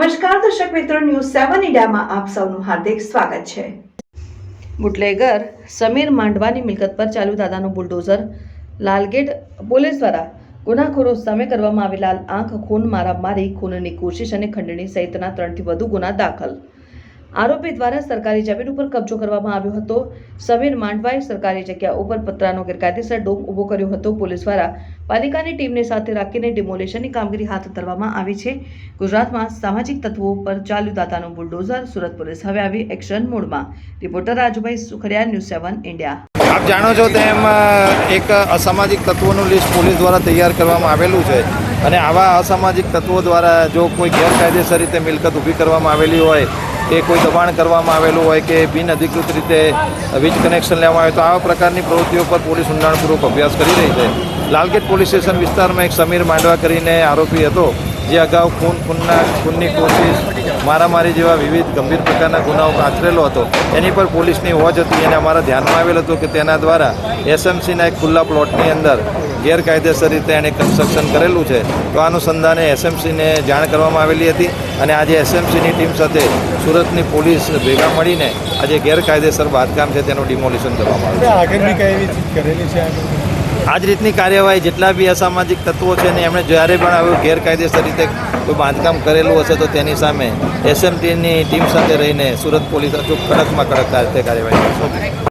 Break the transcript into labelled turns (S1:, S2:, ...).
S1: મિત્રો ન્યૂઝ સેવન ઇન્ડિયામાં આપ સૌનું હાર્દિક સ્વાગત છે. બુટલેગર, સમીર માંડવાની મિલકત પર ચાલુ દાદાનું બુલડોઝર. લાલગેટ પોલીસ દ્વારા ગુનાખોરો સામે કરવામાં આવેલા આંખ, ખૂન, મારામારી, ખૂનની કોશિશ અને ખંડણી સહિતના ત્રણથી વધુ ગુના દાખલ. આરોપી દ્વારા સરકારી જમીન ઉપર કબજો કરવામાં આવ્યો હતો. સમીર માંડવાએ સરકારી જગ્યા ઉપર પતરાનો ગેરકાયદેસર ડોમ ઊભો કર્યો હતો. પોલીસ દ્વારા પાલિકાની ટીમને સાથે રાખીને ડિમોલેશનની કામગીરી હાથ ધરવામાં આવી છે. ગુજરાતમાં સામાજિક તત્વો પર ચાલ્યું દાતાનું બુલડોઝર સુરત પોલીસ હવે આવી એક્શન મોડમાં. Reporter Rajubhai Sukhariya news seven, India.
S2: આપ જાણો છો તેમ એક અસામાજિક તત્વોનું લિસ્ટ પોલીસ દ્વારા તૈયાર કરવામાં આવેલું છે. અને આવા અસામાજિક તત્વો દ્વારા જો કોઈ ગેરકાયદેસર રીતે મિલકત ઊભી કરવામાં આવેલી હોય કે કોઈ દબાણ કરવામાં આવેલું હોય કે બિન અધિકૃત રીતે વીજ કનેક્શન લેવામાં આવે તો આવા પ્રકારની પ્રવૃત્તિઓ પર પોલીસ ઊંડાણપૂર્વક અભ્યાસ કરી રહી છે. લાલગેટ પોલીસ સ્ટેશન વિસ્તારમાં એક સમીર માંડવા કરીને આરોપી હતો. જે અગાઉ ખૂન ખૂનના ખૂનની કોશિશ, મારામારી જેવા વિવિધ ગંભીર પ્રકારના ગુનાઓ આચરેલો હતો. એની પર પોલીસની હોજ હતી. અને અમારા ધ્યાનમાં આવેલ હતું કે તેના દ્વારા એસએમસીના એક ખુલ્લા પ્લોટની અંદર ગેરકાયદેસર રીતે એણે કન્સ્ટ્રક્શન કરેલું છે. તો અનુસંધાને એસએમસીને જાણ કરવામાં આવેલી હતી અને આજે એસએમસીની ટીમ સાથે સુરતની પોલીસ ભેગા મળીને આજે ગેરકાયદેસર બાંધકામ છે તેનું ડિમોલિશન કરવામાં આવ્યું
S3: છે. આગળની કઈ કરેલી છે?
S2: આ જ રીતની કાર્યવાહી જેટલા બી અસામાજિક તત્વો છે ને એમણે જ્યારે પણ આવું ગેરકાયદેસર રીતે કોઈ બાંધકામ કરેલું હશે તો તેની સામે એસએમટીની ટીમ સાથે રહીને સુરત પોલીસ અચૂક કડકમાં કડક કાર્યવાહી કરશે.